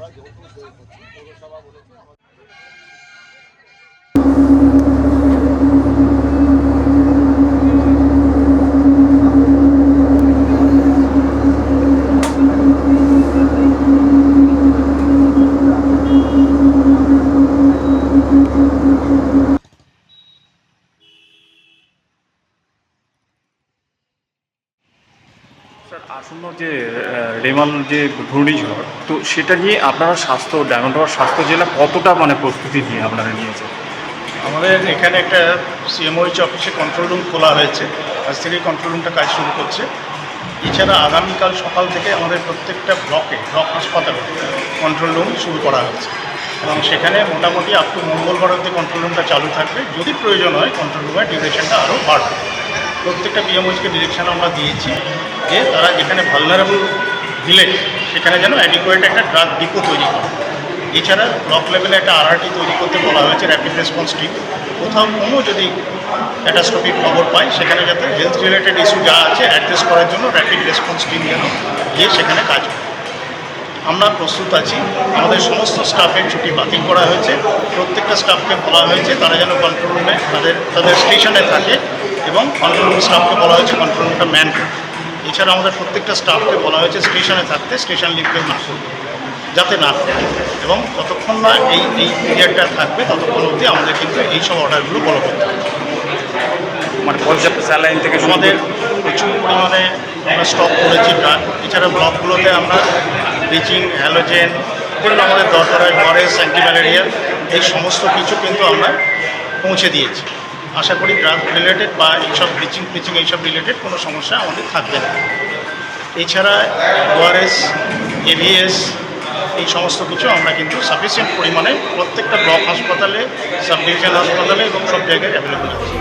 পৌরসভা এবং আমরা করছি পৌরসভা বলেছে আমাদের আসন্ন যে রেমাল যে ঘূর্ণিঝড়, তো সেটা নিয়ে আপনারা স্বাস্থ্য ডায়মন্ডহাওয়ার স্বাস্থ্য জেলা কতটা মানে প্রস্তুতি নিয়ে আপনারা নিয়েছেন? আমাদের এখানে একটা সিএমওইচ অফিসে কন্ট্রোল রুম খোলা হয়েছে। আজ থেকে কন্ট্রোল রুমটা কাজ শুরু করছে। এছাড়া আগামীকাল সকাল থেকে আমাদের প্রত্যেকটা ব্লকে, ব্লক হাসপাতালে কন্ট্রোল রুম শুরু করা হচ্ছে। এবং সেখানে মোটামুটি আপ টু মঙ্গলবার অব্দি কন্ট্রোল রুমটা চালু থাকবে। যদি প্রয়োজন হয় কন্ট্রোল রুমের ডিউরেশনটা আরও বাড়বে। প্রত্যেকটা বিএমওইচকে ডিরেকশন আমরা দিয়েছি। যে তারা যেখানে ভালনারেবল ভিলেজ সেখানে যেন অ্যাডিকুয়েট একটা ড্রাগ ডিপো তৈরি করে। এছাড়া ব্লক লেভেলে একটা আরআরটি তৈরি করতে বলা হয়েছে র্যাপিড রেসপন্স টিম কোথাও কোনো যদি ক্যাটাস্ট্রফিক খবর পায়, সেখানে যাতে হেলথ রিলেটেড ইস্যু যা আছে অ্যাড্রেস করার জন্য র্যাপিড রেসপন্স টিম যেন গিয়ে সেখানে কাজ করে। আমরা প্রস্তুত আছি। আমাদের সমস্ত স্টাফের ছুটি বাতিল করা হয়েছে। প্রত্যেকটা স্টাফকে বলা হয়েছে, তারা যেন কন্ট্রোল রুমে তাদের তাদের স্টেশনে থাকে এবং কন্ট্রোল রুম স্টাফকে বলা হয়েছে কন্ট্রোল রুমটা ম্যান এছাড়া আমাদের প্রত্যেকটা স্টাফকে বলা হয়েছে স্টেশনে থাকতে স্টেশন লিভ না যাতে না এবং যতক্ষণ না এই এই পিরিয়ডটা থাকবে ততক্ষণ অবধি আমাদের কিন্তু এই সব অর্ডারগুলো ফলো করতে হবে। মানে পর্যাপ্ত স্যালাইন থেকে আমাদের প্রচুর পরিমাণে আমরা স্টক করেছি। ড্রাগ এছাড়া ব্লকগুলোতে আমরা ব্লিচিং হ্যালোজেন যেগুলো আমাদের দরকার হয় ফরেস্ট অ্যান্টিম্যালেরিয়া এই সমস্ত কিছু কিন্তু আমরা পৌঁছে দিয়েছি। আশা করি ড্রাগ রিলেটেড বা এইসব ব্লিচিং ফ্লিচিং এইসব রিলেটেড কোনো সমস্যা আমাদের থাকবে না। এছাড়া ওআরএস এভিএস এই সমস্ত কিছু আমরা কিন্তু সাফিসিয়েন্ট পরিমাণে প্রত্যেকটা ব্লক হাসপাতালে সাব ডিভিশন হাসপাতালে এবং সব জায়গায় অ্যাভেলেবেল আছে।